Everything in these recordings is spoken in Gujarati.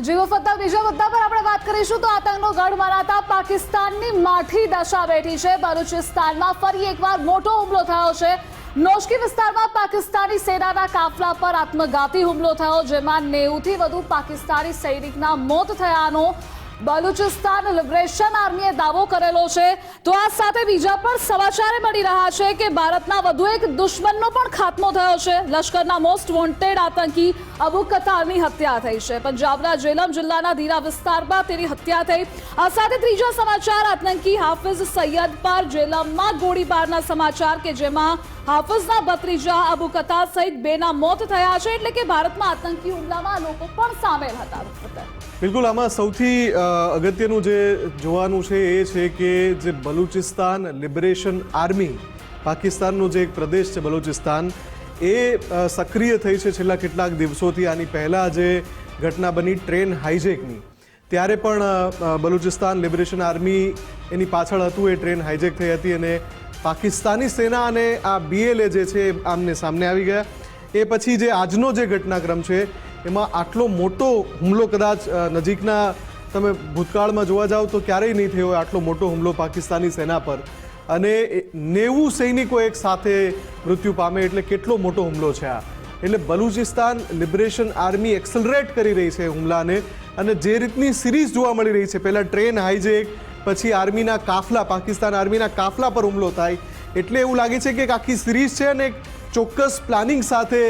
જીવો ફત્તા બીજા મુદ્દા પર આપણે વાત કરીશું તો આતંકનો ગઢ મનાતા પાકિસ્તાનની માઠી દશા બેઠી છે. બલુચિસ્તાનમાં ફરી એકવાર મોટો હુમલો થયો છે. નોશકી વિસ્તારમાં પાકિસ્તાની સેનાના કાફલા પર આત્મઘાતી હુમલો થયો, જેમાં નેવુંથી વધુ પાકિસ્તાની સૈનિકના મોત થયાનો બલુચિસ્તાન લિબરેશન આર્મીએ દાવો કરેલો છે. તો આ સાથે બીજા પણ સમાચાર મળી રહ્યા છે કે ભારતના વધુ એક દુશ્મનનો પણ ખાત્મો થયો છે. લશ્કરના મોસ્ટ વોન્ટેડ આતંકી અબુ કતારની હત્યા થઈ છે. પંજાબના જેલમ જિલ્લાના ધીરા વિસ્તારમાં તેની હત્યા થઈ. આ સાથે ત્રીજા સમાચાર, આતંકી હાફિઝ સૈયદ પર જેલમમાં ગોળીબારના સમાચાર કે જેમાં હાફિઝના ભત્રીજા અબુ કતાર સહિત બેના મોત થયા છે. એટલે કે ભારતમાં આતંકી હુમલામાં લોકો પણ સામેલ હતા. બિલકુલ, આમાં સૌથી અગત્યનું જે જોવાનું છે એ છે કે જે બલુચિસ્તાન લિબરેશન આર્મી, પાકિસ્તાનનો જે એક પ્રદેશ છે બલુચિસ્તાન, એ સક્રિય થઈ છે છેલ્લા કેટલાક દિવસોથી. આની પહેલાં જે ઘટના બની ટ્રેન હાઈજેકની ત્યારે પણ બલુચિસ્તાન લિબરેશન આર્મી એની પાછળ હતું, એ ટ્રેન હાઈજેક થઈ હતી અને પાકિસ્તાની સેના અને આ બીએલએ જે છે આમને સામને આવી ગયા. એ પછી જે આજનો જે ઘટનાક્રમ છે એમાં આટલો મોટો હુમલો કદાચ નજીકના તમે ભૂતકાળમાં જોવા જાઓ તો ક્યારેય નહીં થયો આટલો મોટો હુમલો પાકિસ્તાની સેના પર. અને નેવું સૈનિકો એક સાથે મૃત્યુ પામે એટલે કેટલો મોટો હુમલો છે આ. એટલે બલુચિસ્તાન લિબરેશન આર્મી એક્સલરેટ કરી રહી છે હુમલાને અને જે રીતની સિરીઝ જોવા મળી રહી છે, પહેલાં ટ્રેન હાઈજેક, પછી આર્મીના કાફલા, પાકિસ્તાન આર્મીના કાફલા પર હુમલો થાય. એટલે એવું લાગે છે કે એક આખી સિરીઝ છે અને એક ચોક્કસ પ્લાનિંગ સાથે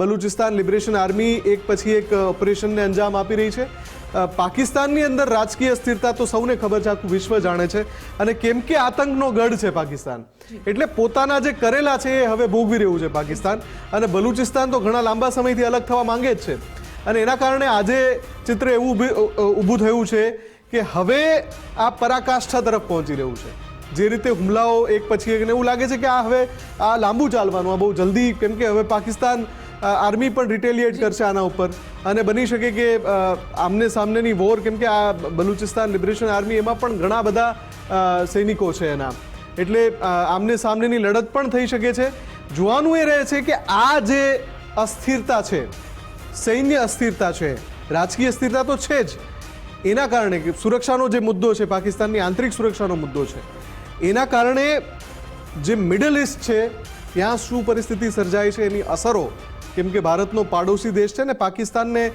બલુચિસ્તાન લિબરેશન આર્મી એક પછી એક ઓપરેશનને અંજામ આપી રહી છે. પાકિસ્તાનની અંદર રાજકીય અસ્થિરતા તો સૌને ખબર છે, આખું વિશ્વ જાણે છે. અને કેમ કે આતંકનો ગઢ છે પાકિસ્તાન. એટલે પોતાના જે કરેલા છે એ હવે ભોગવી રહ્યું છે પાકિસ્તાન. અને બલુચિસ્તાન તો ઘણા લાંબા સમયથી અલગ થવા માંગે જ છે. અને એના કારણે આજે ચિત્ર એવું ઊભું થયું છે કે હવે આ પરાકાષ્ઠા તરફ પહોંચી રહ્યું છે. જે રીતે હુમલાઓ એક પછી એક ને એવું લાગે છે કે આ હવે આ લાંબુ ચાલવાનું આ બહુ જલ્દી કેમ કે હવે પાકિસ્તાન આર્મી પણ રિટેલિએટ કરશે આના ઉપર. અને બની શકે કે આમને સામનેની વોર કેમ કે આ બલુચિસ્તાન લિબરેશન આર્મી એમાં પણ ઘણા બધા સૈનિકો છે એના. એટલે આમને સામનેની લડત પણ થઈ શકે છે. જોવાનું એ રહે છે કે આ જે અસ્થિરતા છે સૈન્ય અસ્થિરતા છે રાજકીય અસ્થિરતા તો છે જ. એના કારણે કે સુરક્ષાનો જે મુદ્દો છે પાકિસ્તાનની આંતરિક સુરક્ષાનો મુદ્દો છે. એના કારણે જે મિડલ ઇસ્ટ છે, ત્યાં શું પરિસ્થિતિ સર્જાય છે, એની અસરો, કેમ કે ભારતનો પાડોશી દેશ છે ને, પાકિસ્તાનને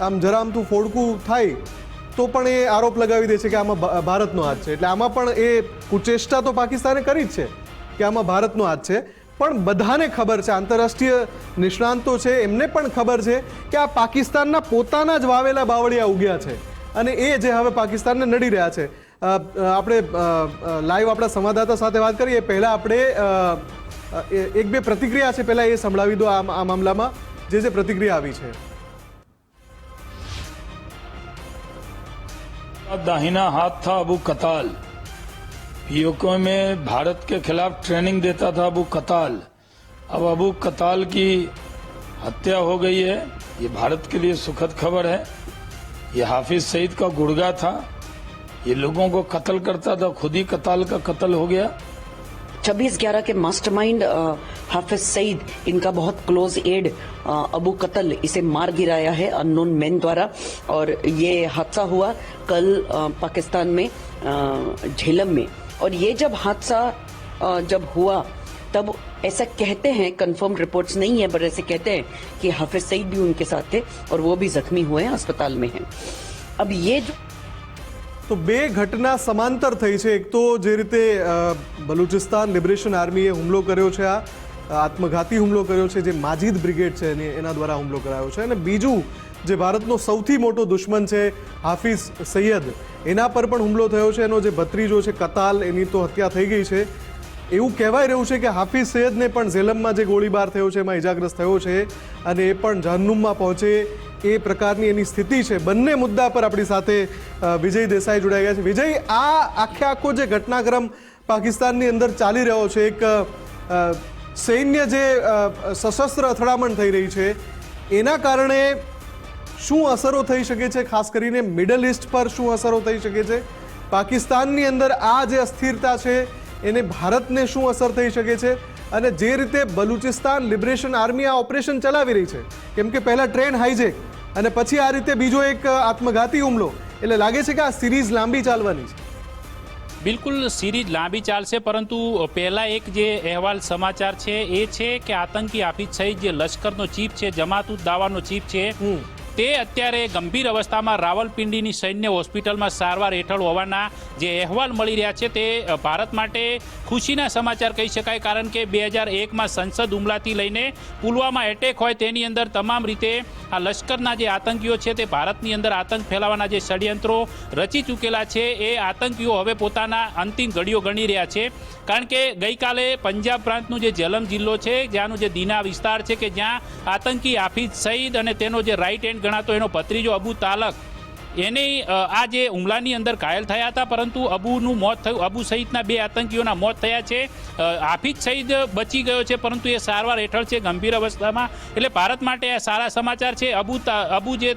આમ જરા આમથું ફોડકું થાય, તો પણ એ આરોપ લગાવી દે છે કે આમાં ભારતનો હાથ છે. એટલે આમાં પણ એ કુચેષ્ટા તો પાકિસ્તાને કરી જ છે કે આમાં ભારતનો હાથ છે. પણ બધાને ખબર છે, આંતરરાષ્ટ્રીય નિષ્ણાંતો છે, એમને પણ ખબર છે કે આ પાકિસ્તાનના પોતાના જ વાવેલા બાવળિયા ઉગ્યા છે. અને એ જે હવે પાકિસ્તાનને નડી રહ્યા છે આપણે લાઈવ આપણા સંવાદદાતા સાથે વાત કરીએ પહેલા આપણે અ, અ, એ- એક બે પ્રતિક્રિયા છે પહેલા એ સંભળાવી દો આ આ મામલામાં જે જે પ્રતિક્રિયા આવી છે दाहिना हाथ था अबू कताल पीओके में भारत के खिलाफ ट्रेनिंग देता था अबू कताल अब अबू कताल की हत्या हो गई है ये भारत के लिए सुखद खबर है ये हाफिज सईद का गुड़गा था ये लोगों को कत्ल करता था, खुद ही कताल का कत्ल हो गया। छब्बीस ग्यारह के मास्टरमाइंड हाफिज सईद, इनका बहुत क्लोज एड अबू कत्ल इसे मार गिराया है, अननोन मैन द्वारा। और ये हादसा हुआ कल पाकिस्तान में झेलम में। और ये जब हादसा जब हुआ, तब ऐसा कहते हैं कंफर्म रिपोर्ट्स नहीं है पर ऐसे कहते हैं कि हाफिज सईद भी उनके साथ थे और वो भी जख्मी हुए हैं, अस्पताल में हैं। अब ये जो તો બે ઘટના સમાંતર થઈ છે. એક તો જે રીતે બલુચિસ્તાન લિબરેશન આર્મીએ હુમલો કર્યો છે, આ આત્મઘાતી હુમલો કર્યો છે, જે માજીદ બ્રિગેડ છે એની દ્વારા હુમલો કરાયો છે. અને બીજું, જે ભારતનો સૌથી મોટો દુશ્મન છે, હાફિઝ સૈયદ, એના પર પણ હુમલો થયો છે. એનો જે ભત્રીજો છે, કતાલ, એની તો હત્યા થઈ ગઈ છે. એવું કહેવાય રહ્યું છે કે હાફિઝ સૈયદને પણ ઝેલમમાં જે ગોળીબાર થયો છે, એમાં ઇજાગ્રસ્ત થયો છે, અને એ પણ જહન્નુમમાં પહોંચે. એ પ્રકારની એની સ્થિતિ છે. બંને મુદ્દા પર આપણી સાથે વિજય દેસાઈ જોડાઈ ગયા છે. વિજય, આ આખે આખો જે ઘટનાક્રમ પાકિસ્તાનની અંદર ચાલી રહ્યો છે, એક સૈન્ય જે સશસ્ત્ર અથડામણ થઈ રહી છે, એના કારણે શું અસરો થઈ શકે છે? ખાસ કરીને મિડલ ઇસ્ટ પર શું અસરો થઈ શકે છે? પાકિસ્તાનની અંદર આ જે અસ્થિરતા છે, એને ભારતને શું અસર થઈ શકે છે? અને જે રીતે બલુચિસ્તાન લિબરેશન આર્મી આ ઓપરેશન ચલાવી રહી છે કેમ કે પહેલાં ટ્રેન હાઈજેક અને પછી આ રીતે બીજો એક આત્મઘાતી હુમલો એટલે લાગે છે કે આ સિરીઝ લાંબી ચાલવાની છે બિલકુલ સિરીઝ લાંબી ચાલશે પરંતુ પહેલાં એક જે અહેવાલ સમાચાર છે એ છે કે આતંકી હાફિઝ સહિત જે લશ્કરનો ચીફ છે જમાતુત દાવાનો ચીફ છે. તે અત્યારે ગંભીર અવસ્થામાં રાવલપિંડીની સૈન્ય હોસ્પિટલમાં સારવાર હેઠળ હોવાના જે અહેવાલ મળી રહ્યા છે તે ભારત માટે ખુશીના સમાચાર કહી શકાય, કારણ કે બે હજાર એકમાં સંસદ હુમલાથી લઈને પુલવામા એટેક હોય તેની અંદર તમામ રીતે આ લશ્કરના જે આતંકીઓ છે તે ભારતની અંદર આતંક ફેલાવાના જે ષડયંત્રો રચી ચૂકેલા છે, એ આતંકીઓ હવે પોતાના અંતિમ ઘડીઓ ગણી રહ્યા છે. કારણ કે ગઈકાલે પંજાબ પ્રાંતનું જે જલમ જિલ્લો છે, જ્યાંનું જે દીના વિસ્તાર છે કે જ્યાં આતંકી હાફિઝ સઈદ અને તેનો જે રાઈટ હેન્ડ ગણાતો એનો ભત્રીજો અબુ તાલક એની આ જે હુમલાની અંદર ઘાયલ થયા હતા પરંતુ અબુનું મોત થયું. અબુ સહિતના બે આતંકીઓના મોત થયા છે. અ, હાફિઝ સઈદ બચી ગયો છે પરંતુ એ સારવાર હેઠળ છે ગંભીર અવસ્થામાં. એટલે ભારત માટે આ સારા સમાચાર છે. અબુ અબુ જે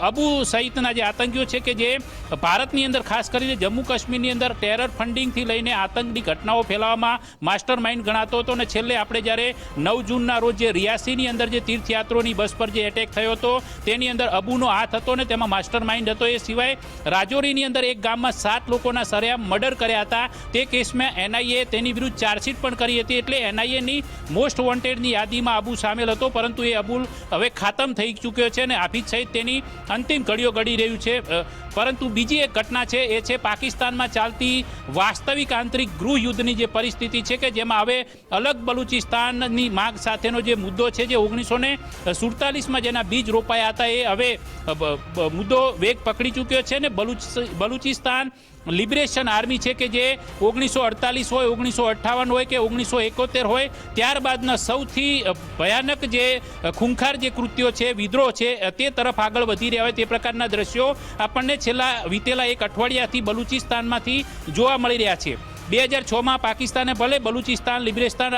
અબુ સહિતના જે આતંકીઓ છે કે જે ભારતની અંદર ખાસ કરીને જમ્મુ કાશ્મીરની અંદર ટેરર ફંડિંગથી લઈને આતંકની ઘટનાઓ ફેલાવવામાં માસ્ટર માઇન્ડ ગણાતો હતો અને છેલ્લે આપણે જ્યારે નવ જૂનના રોજ જે રિયાસીની અંદર જે તીર્થયાત્રોની બસ પર જે એટેક થયો હતો તેની અંદર અબુનો હાથ હતો ને તેમાં માસ્ટર માઇન્ડ હતો. એ સિવાય રાજૌરીની અંદર એક ગામમાં સાત લોકોના સરેઆમ મર્ડર કર્યા હતા. તે કેસમાં એનઆઈએ તેની વિરુદ્ધ ચાર્જશીટ પણ કરી હતી એટલે એનઆઈએની મોસ્ટ વોન્ટેડની યાદીમાં અબુ સામેલ હતો. પરંતુ એ અબુલ હવે ખાતમ થઈ ચૂક્યો છે અને હાફિઝ સહિત તેની અંતિમ ઘડીઓ ઘડી રહ્યું છે. પરંતુ બીજી એક ઘટના છે, એ છે પાકિસ્તાનમાં ચાલતી વાસ્તવિક આંતરિક ગૃહ યુદ્ધની જે પરિસ્થિતિ છે કે જેમાં હવે અલગ બલુચિસ્તાનની માંગ સાથેનો જે મુદ્દો છે જે ઓગણીસો ને સુડતાલીસમાં જેના બીજ રોપાયા હતા, એ હવે મુદ્દો વેગ પકડી ચૂક્યો છે ને બલુચ, બલુચિસ્તાન લિબરેશન આર્મી છે કે જે ઓગણીસો અડતાલીસ હોય, ઓગણીસો અઠ્ઠાવન હોય કે ઓગણીસો એકોતેર હોય, ત્યારબાદના સૌથી ભયાનક જે ખૂંખાર જે કૃત્યો છે, વિદ્રોહ છે, તે તરફ આગળ વધી રહ્યા હોય તે પ્રકારના દ્રશ્યો આપણને છેલ્લા વીતેલા એક અઠવાડિયાથી બલુચિસ્તાનમાંથી જોવા મળી રહ્યા છે. બે હજાર છમાં પાકિસ્તાને ભલે બલુચિસ્તાન લિબરેસ્તાન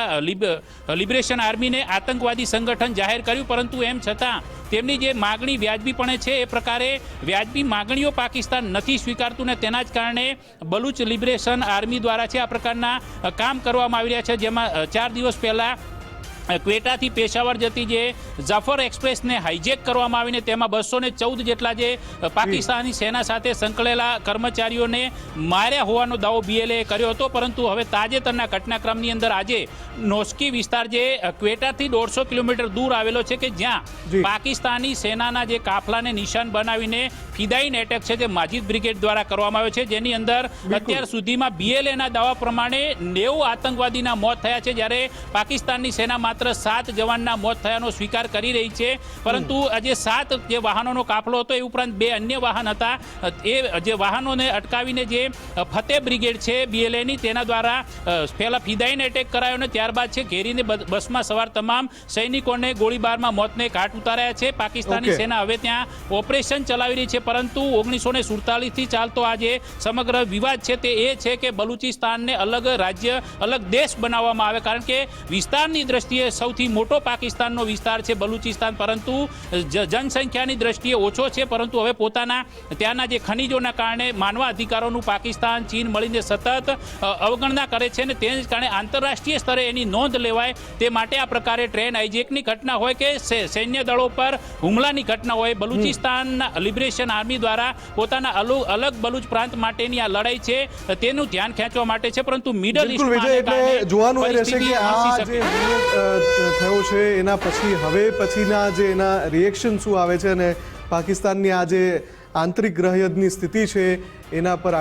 લિબરેશન આર્મીને આતંકવાદી સંગઠન જાહેર કર્યું, પરંતુ એમ છતાં તેમની જે માગણી વ્યાજબીપણે છે એ પ્રકારે વ્યાજબી માગણીઓ પાકિસ્તાન નથી સ્વીકારતું ને તેના જ કારણે બલુચ લિબરેશન આર્મી દ્વારા છે આ પ્રકારના કામ કરવામાં આવી રહ્યા છે, જેમાં ચાર દિવસ પહેલાં ક્વેટાથી પેશાવર જતી જે જફર એક્સપ્રેસને હાઇજેક કરવામાં આવીને તેમાં બસો ને ચૌદ જેટલા જે પાકિસ્તાની સેના સાથે સંકળાયેલા કર્મચારીઓને માર્યા હોવાનો દાવો બીએલએ કર્યો હતો. પરંતુ હવે તાજેતરના ઘટનાક્રમની અંદર આજે નોસ્કી વિસ્તાર જે ક્વેટાથી દોઢસો કિલોમીટર દૂર આવેલો છે કે જ્યાં પાકિસ્તાની સેનાના જે કાફલાને નિશાન બનાવીને ફિદાઈન એટેક છે જે માજીદ બ્રિગેડ દ્વારા કરવામાં આવ્યો છે. જેની અંદર અત્યાર સુધીમાં બીએલએના દાવા પ્રમાણે નેવું આતંકવાદીના મોત થયા છે. જ્યારે પાકિસ્તાનની સેના માત્ર સાત જવાનના મોત થયાનો સ્વીકાર કરી રહી છે. પરંતુ આજે સાત જે વાહનોનો કાફલો હતો એ ઉપરાંત બે અન્ય વાહન હતા. એ જે વાહનોને અટકાવીને જે ફતેહ બ્રિગેડ છે બીએલએની તેના દ્વારા પહેલાં ફિદાઈન એટેક કરાયો અને ત્યારબાદ છે ઘેરીને બસમાં સવાર તમામ સૈનિકોને ગોળીબારમાં મોતને ઘાટ ઉતાર્યા છે. પાકિસ્તાની સેના હવે ત્યાં ઓપરેશન ચલાવી રહી છે પરંતુ ઓગણીસો ને સુડતાલીસથી ચાલતો આ જે સમગ્ર વિવાદ છે તે એ છે કે બલુચિસ્તાનને અલગ રાજ્ય અલગ દેશ બનાવવામાં આવે. કારણ કે વિસ્તારની દ્રષ્ટિએ સૌથી મોટો પાકિસ્તાનનો વિસ્તાર છે બલુચિસ્તાન પરંતુ જનસંખ્યાની દ્રષ્ટિએ ઓછો છે પરંતુ હવે પોતાના ત્યાંના જે ખનિજોના કારણે માનવા અધિકારોનું પાકિસ્તાન ચીન મળીને સતત અવગણના કરે છે અને તેને જ કારણે આંતરરાષ્ટ્રીય સ્તરે એની નોંધ લેવાય તે માટે આ પ્રકારે ટ્રેન હાઇજેકની ઘટના હોય કે સૈન્ય દળો પર હુમલાની ઘટના હોય બલુચિસ્તાન લિબરેશન આર્મી દ્વારા પોતાના અલગ બલુચ પ્રાંત માટેની આ લડાઈ છે તેનું ધ્યાન ખેંચવા માટે છે પરંતુ મિડલ બિલકુલ જોવાનું રહેશે કે આ જે થયો છે. એના પછી હવે પછીના જે એના રિએક્શન શું આવે છે અને પાકિસ્તાનની આ જે આંતરિક ગ્રહયુદ્ધની સ્થિતિ છે, એના પર